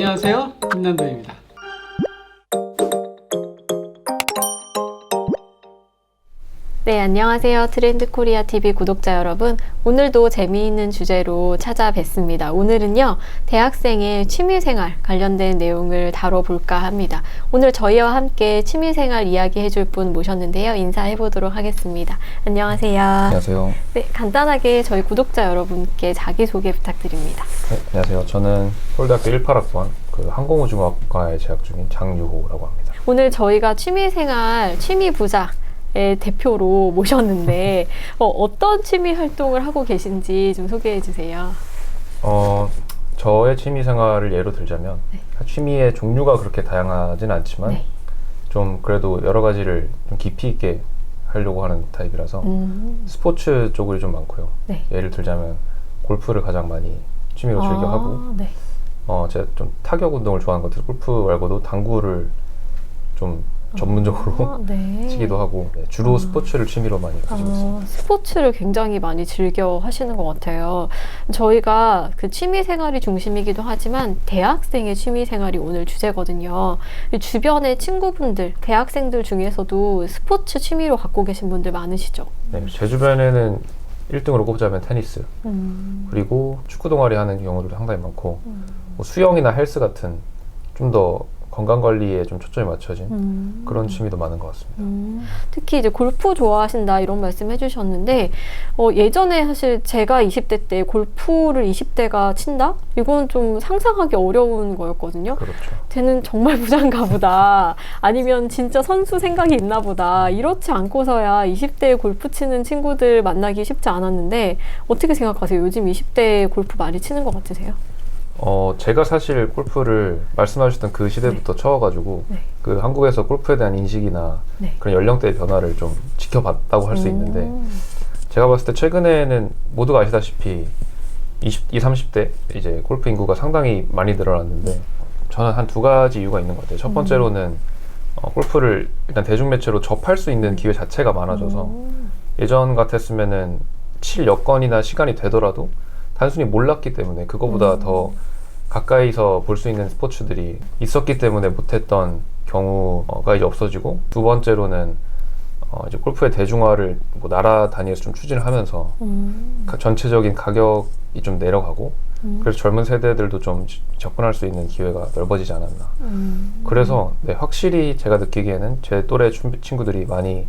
안녕하세요. 김남도입니다. 네, 안녕하세요. 트렌드 코리아 TV 구독자 여러분. 오늘도 재미있는 주제로 찾아뵙습니다. 오늘은요, 대학생의 취미생활 관련된 내용을 다뤄볼까 합니다. 오늘 저희와 함께 취미생활 이야기 해줄 분 모셨는데요. 인사해보도록 하겠습니다. 안녕하세요. 안녕하세요. 네, 간단하게 저희 구독자 여러분께 자기소개 부탁드립니다. 네, 안녕하세요. 저는 서울대학교 18학번 그 항공우주학과에 재학 중인 장유호라고 합니다. 오늘 저희가 취미생활, 취미부자의 대표로 모셨는데, 어, 떤 취미 활동을 하고 계신지 좀 소개해 주세요. 어, 저의 취미 생활을 예로 들자면 취미의 종류가 그렇게 다양하진 않지만 네. 좀 그래도 여러 가지를 좀 깊이 있게 하려고 하는 타입이라서 음, 스포츠 쪽이 좀 많고요. 네. 예를 들자면 골프를 가장 많이 취미로 즐겨 아, 하고 네. 어, 제가 좀 타격 운동을 좋아하는 것들 골프 말고도 당구를 좀 전문적으로 아, 네. 치기도 하고 네, 주로 스포츠를 취미로 많이 가지고 있습니다. 아, 스포츠를 굉장히 많이 즐겨 하시는 것 같아요. 저희가 그 취미 생활이 중심이기도 하지만 대학생의 취미 생활이 오늘 주제거든요. 주변의 친구분들, 대학생들 중에서도 스포츠 취미로 갖고 계신 분들 많으시죠? 네, 제 주변에는 1등으로 꼽자면 테니스 음, 그리고 축구 동아리 하는 경우도 상당히 많고 음, 뭐 수영이나 헬스 같은 좀더 건강 관리에 좀 초점이 맞춰진 음. 그런 취미도 많은 것 같습니다. 음, 특히 이제 골프 좋아하신다 이런 말씀 해주셨는데 어, 예전에 사실 제가 20대 때 골프를 20대가 친다? 이건 좀 상상하기 어려운 거였거든요. 그렇죠. 쟤는 정말 부자인가 보다. 아니면 진짜 선수 생각이 있나 보다. 이렇지 않고서야 20대에 골프 치는 친구들 만나기 쉽지 않았는데 어떻게 생각하세요? 요즘 20대에 골프 많이 치는 것 같으세요? 어, 제가 사실 골프를 말씀하셨던 그 시대부터 쳐와가지고 네. 그 한국에서 골프에 대한 인식이나 네. 그런 연령대의 변화를 좀 지켜봤다고 할 수 있는데 음, 제가 봤을 때 최근에는 모두가 아시다시피 20, 20, 30대 이제 골프 인구가 상당히 많이 늘어났는데 저는 한 두 가지 이유가 있는 것 같아요. 첫 번째로는 어, 골프를 일단 대중매체로 접할 수 있는 기회 자체가 많아져서 음, 예전 같았으면은 칠 여건이나 시간이 되더라도 단순히 몰랐기 때문에 그거보다 더 가까이서 볼 수 있는 스포츠들이 있었기 때문에 못했던 경우가 이제 없어지고 두 번째로는 어, 이제 골프의 대중화를 뭐 나라 단위에서 좀 추진을 하면서 음, 가- 전체적인 가격이 좀 내려가고 음, 그래서 젊은 세대들도 좀 지- 접근할 수 있는 기회가 넓어지지 않았나. 음. 그래서 네, 확실히 제가 느끼기에는 제 또래 춘- 친구들이 많이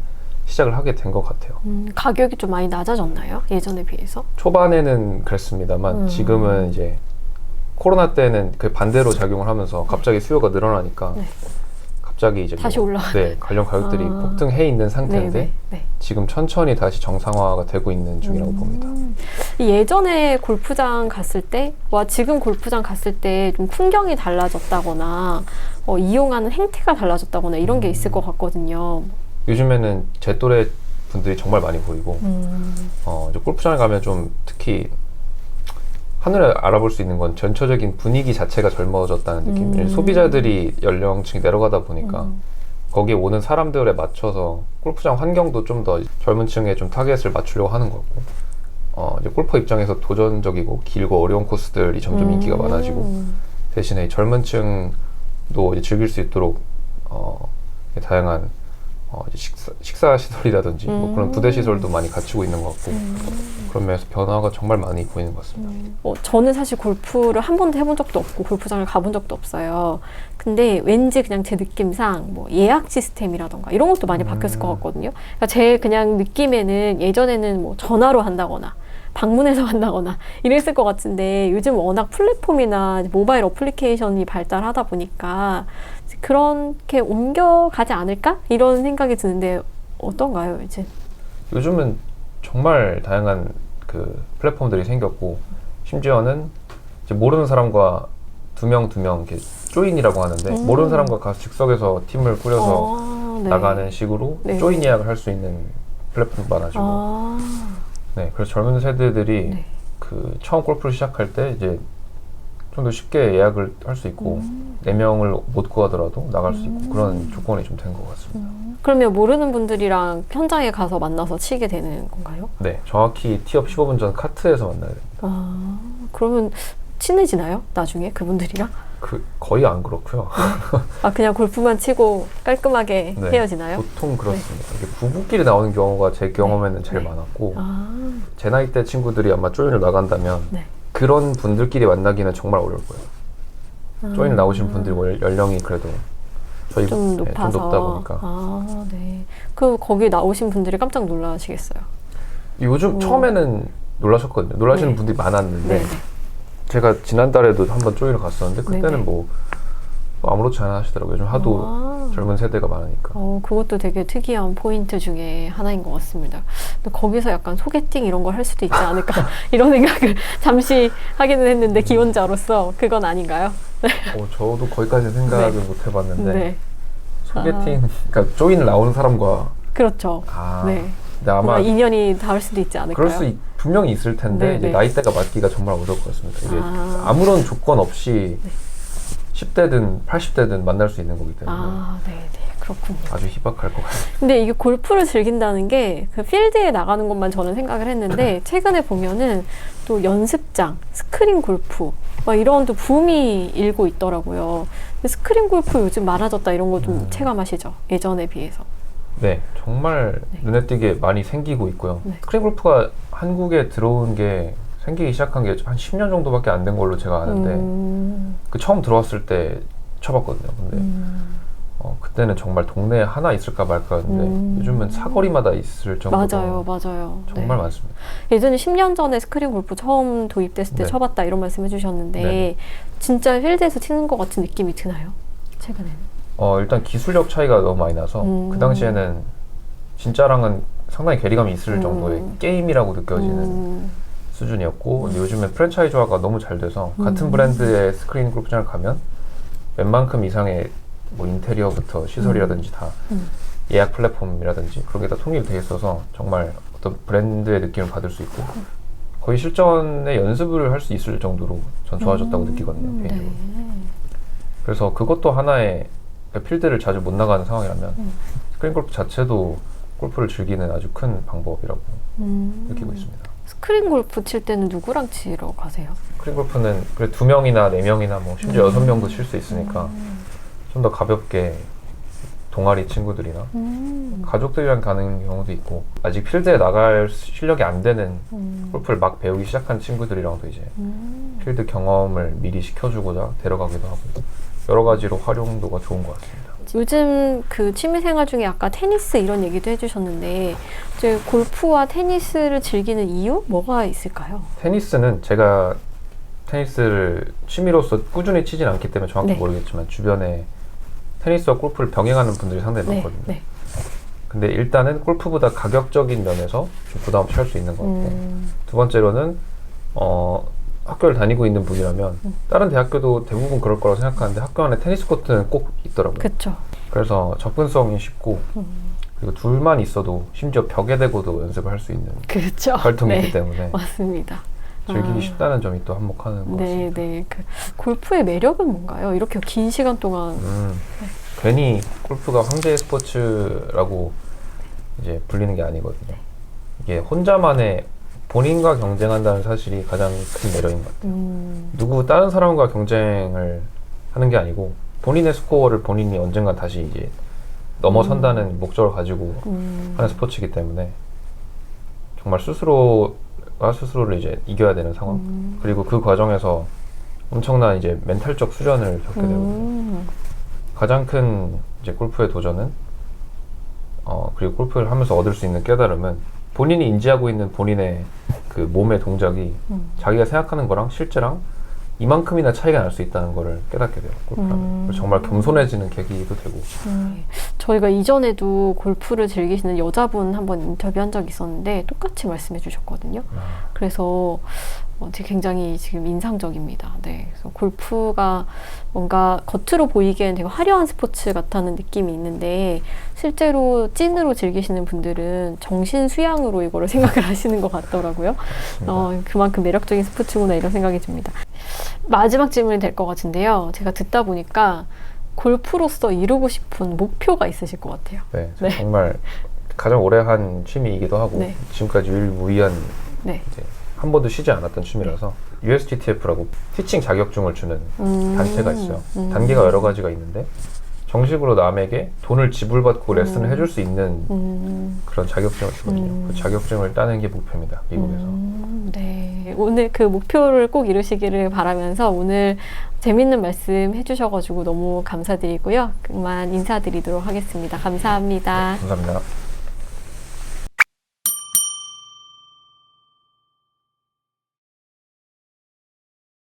시작을 하게 된 것 같아요. 음, 가격이 좀 많이 낮아졌나요? 예전에 비해서? 초반에는 그랬습니다만 음. 지금은 이제 코로나 때는 그 반대로 작용을 하면서 갑자기 수요가 늘어나니까 네. 갑자기 이제 다시 뭐, 올라가는. 네, 관련 가격들이 아. 폭등해 있는 상태인데 네, 네. 지금 천천히 다시 정상화가 되고 있는 중이라고 봅니다. 음, 예전에 골프장 갔을 때와 지금 골프장 갔을 때 좀 풍경이 달라졌다거나 어, 이용하는 행태가 달라졌다거나 이런 게 있을 것 같거든요. 요즘에는 제 또래 분들이 정말 많이 보이고 음, 어, 이제 골프장에 가면 좀 특히 하늘에 알아볼 수 있는 건 전체적인 분위기 자체가 젊어졌다는 느낌. 음. 소비자들이 연령층이 내려가다 보니까 음. 거기에 오는 사람들에 맞춰서 골프장 환경도 좀 더 젊은 층에 좀 타겟을 맞추려고 하는 것 같고 어, 이제 골퍼 입장에서 도전적이고 길고 어려운 코스들이 점점 인기가 음. 많아지고 대신에 젊은 층도 이제 즐길 수 있도록 어, 다양한 어, 식사, 식사 시설이라든지 뭐 그런 음. 부대 시설도 많이 갖추고 있는 것 같고 그런 면에서 변화가 정말 많이 보이는 것 같습니다. 어, 저는 사실 골프를 한 번도 해본 적도 없고 골프장을 가본 적도 없어요. 근데 왠지 그냥 제 느낌상 뭐 예약 시스템이라던가 이런 것도 많이 바뀌었을 것 같거든요. 그러니까 제 그냥 느낌에는 예전에는 뭐 전화로 한다거나 방문해서 한다거나 이랬을 것 같은데 요즘 워낙 플랫폼이나 모바일 어플리케이션이 발달하다 보니까 그렇게 옮겨가지 않을까 이런 생각이 드는데 어떤가요 이제? 요즘은 정말 다양한 그 플랫폼들이 생겼고 심지어는 이제 모르는 사람과 두 명 두 명 이렇게 조인이라고 하는데 음. 모르는 사람과 가서 즉석에서 팀을 꾸려서 아, 네. 나가는 식으로 네. 조인 예약을 할 수 있는 플랫폼도 많아지고 아, 네 그래서 젊은 세대들이 네. 그 처음 골프를 시작할 때 이제 좀 더 쉽게 예약을 할 수 있고 음. 네 명을 못 구하더라도 나갈 수 있고 그런 조건이 좀 된 것 같습니다. 그러면 모르는 분들이랑 현장에 가서 만나서 치게 되는 건가요? 네 정확히 티업 15분 전 카트에서 만나야 됩니다. 아, 그러면 친해지나요? 나중에 그분들이랑? 그 거의 안 그렇고요. 아 그냥 골프만 치고 깔끔하게 네. 헤어지나요? 보통 그렇습니다. 이게 부부끼리 나오는 경우가 제 경험에는 제일 네. 많았고 아, 제 나이 때 친구들이 아마 조인을 나간다면 네. 그런 분들끼리 만나기는 정말 어려울 거예요. 조인 나오신 분들 뭐 연령이 그래도 저희 좀 네, 높아서 좀 높다 보니까 아, 네. 그 거기 나오신 분들이 깜짝 놀라시겠어요. 요즘 음. 처음에는 놀라셨거든요. 놀라시는 네. 분들이 많았는데 네. 제가 지난달에도 한번 조인을 갔었는데 그때는 네네. 뭐 아무렇지 않아 하시더라고요. 요즘 하도 아. 젊은 세대가 많으니까. 어, 그것도 되게 특이한 포인트 중에 하나인 것 같습니다. 근데 거기서 약간 소개팅 이런 걸 할 수도 있지 않을까 이런 생각을 잠시 하기는 했는데 기혼자로서 그건 아닌가요? 어, 저도 거기까지 생각을 네. 못 해봤는데 네. 소개팅, 그러니까 조인 나오는 사람과 그렇죠. 아, 네. 근데 아마 인연이 닿을 수도 있지 않을까요? 그럴 수 있- 분명히 있을 텐데 네, 이제 네. 나이대가 맞기가 정말 어려울 것 같습니다. 이게 아. 아. 무런 조건 없이 10대든 80대든 만날 수 있는 거기 때문에 아, 네, 네. 그렇군요. 아주 희박할 것 같아요. 근데 이게 골프를 즐긴다는 게 그 필드에 나가는 것만 저는 생각을 했는데 최근에 보면은 또 연습장, 스크린 골프 막 이런 또 붐이 일고 있더라고요. 근데 스크린 골프 요즘 많아졌다 이런 거좀 음. 체감하시죠? 예전에 비해서. 네, 정말 네. 눈에 띄게 많이 생기고 있고요. 네. 스크린 골프가 한국에 들어온 게 생기기 시작한 게 한 10년 정도밖에 안 된 걸로 제가 아는데 음, 그 처음 들어왔을 때 쳐봤거든요. 근데 음, 어, 그때는 정말 동네에 하나 있을까 말까였는데 음. 요즘은 사거리마다 있을 정도로 맞아요, 맞아요. 정말 네. 많습니다. 예전에 10년 전에 스크린 골프 처음 도입됐을 때 네. 쳐봤다 이런 말씀 해주셨는데 네. 진짜 필드에서 치는 것 같은 느낌이 드나요? 최근에는? 어, 일단 기술력 차이가 너무 많이 나서 음. 그 당시에는 진짜랑은 상당히 괴리감이 있을 음. 정도의 게임이라고 느껴지는 음, 수준이었고 근데 요즘에 프랜차이즈화가 너무 잘 돼서 음. 같은 브랜드의 스크린 골프장을 가면 웬만큼 이상의 뭐 인테리어부터 시설이라든지 다 음. 예약 플랫폼이라든지 그런 게 다 통일돼 있어서 정말 어떤 브랜드의 느낌을 받을 수 있고 거의 실전에 연습을 할 수 있을 정도로 전 좋아졌다고 느끼거든요 음, 개인적으로 네. 그래서 그것도 하나의 필드를 자주 못 나가는 상황이라면 음. 스크린 골프 자체도 골프를 즐기는 아주 큰 방법이라고 음. 느끼고 있습니다. 스크린 골프 칠 때는 누구랑 치러 가세요? 스크린 골프는 그래 두 명이나 네 명이나 뭐 심지어 음. 여섯 명도 칠 수 있으니까 좀 더 가볍게 동아리 친구들이나 음. 가족들이랑 가는 경우도 있고 아직 필드에 나갈 실력이 안 되는 음. 골프를 막 배우기 시작한 친구들이랑도 이제 음. 필드 경험을 미리 시켜주고자 데려가기도 하고 여러 가지로 활용도가 좋은 것 같습니다. 요즘 그 취미생활 중에 아까 테니스 이런 얘기도 해주셨는데 이제 골프와 테니스를 즐기는 이유 뭐가 있을까요? 테니스는 제가 테니스를 취미로서 꾸준히 치진 않기 때문에 정확히 네. 모르겠지만 주변에 테니스와 골프를 병행하는 분들이 상당히 네, 많거든요. 네. 근데 일단은 골프보다 가격적인 면에서 좀 부담 없이 할 수 있는 것 같고 음. 두 번째로는 어, 학교를 다니고 있는 분이라면 음. 다른 대학교도 대부분 그럴 거라고 생각하는데 학교 안에 테니스 코트는 꼭 있더라고요. 그쵸. 그래서 접근성이 쉽고 음. 그리고 둘만 있어도 심지어 벽에 대고도 연습을 할 수 있는 그렇죠. 활동이기 네. 때문에 맞습니다. 즐기기 아. 쉽다는 점이 또 한몫하는 것 네, 같습니다. 네. 그 골프의 매력은 뭔가요? 이렇게 긴 시간 동안 음, 괜히 골프가 황제의 스포츠라고 이제 불리는 게 아니거든요. 이게 혼자만의 본인과 경쟁한다는 사실이 가장 큰 매력인 것 같아요. 음, 누구 다른 사람과 경쟁을 하는 게 아니고 본인의 스코어를 본인이 언젠가 다시 이제 넘어선다는 목적을 가지고 음, 하는 스포츠이기 때문에 정말 스스로가 스스로를 이제 이겨야 되는 상황. 음, 그리고 그 과정에서 엄청난 이제 멘탈적 수련을 겪게 되거든요. 음, 가장 큰 이제 골프의 도전은 어 그리고 골프를 하면서 얻을 수 있는 깨달음은 본인이 인지하고 있는 본인의 그 몸의 동작이 음. 자기가 생각하는 거랑 실제랑 이만큼이나 차이가 날 수 있다는 거를 깨닫게 돼요. 골프라면 음. 정말 겸손해지는 계기도 되고. 음. 저희가 이전에도 골프를 즐기시는 여자분 한번 인터뷰한 적이 있었는데 똑같이 말씀해 주셨거든요. 그래서 어, 굉장히 지금 인상적입니다. 네. 그래서 골프가 뭔가 겉으로 보이기엔 되게 화려한 스포츠 같다는 느낌이 있는데 실제로 찐으로 즐기시는 분들은 정신 수양으로 이거를 생각을 하시는 것 같더라고요. 어, 그만큼 매력적인 스포츠구나 이런 생각이 듭니다. 마지막 질문이 될 것 같은데요. 제가 듣다 보니까 골프로서 이루고 싶은 목표가 있으실 것 같아요. 네, 네. 정말 가장 오래 한 취미이기도 하고 네. 지금까지 유일무이한 네. 한 번도 쉬지 않았던 취미라서 USTTF라고 티칭 자격증을 주는 음. 단체가 있어요. 음. 단계가 여러 가지가 있는데 정식으로 남에게 돈을 지불받고 레슨을 음. 해줄 수 있는 음. 그런 자격증을 주거든요. 음. 그 자격증을 따는 게 목표입니다. 미국에서. 음, 네. 오늘 그 목표를 꼭 이루시기를 바라면서 오늘 재밌는 말씀 해주셔가지고 너무 감사드리고요. 그만 인사드리도록 하겠습니다. 감사합니다. 감사합니다.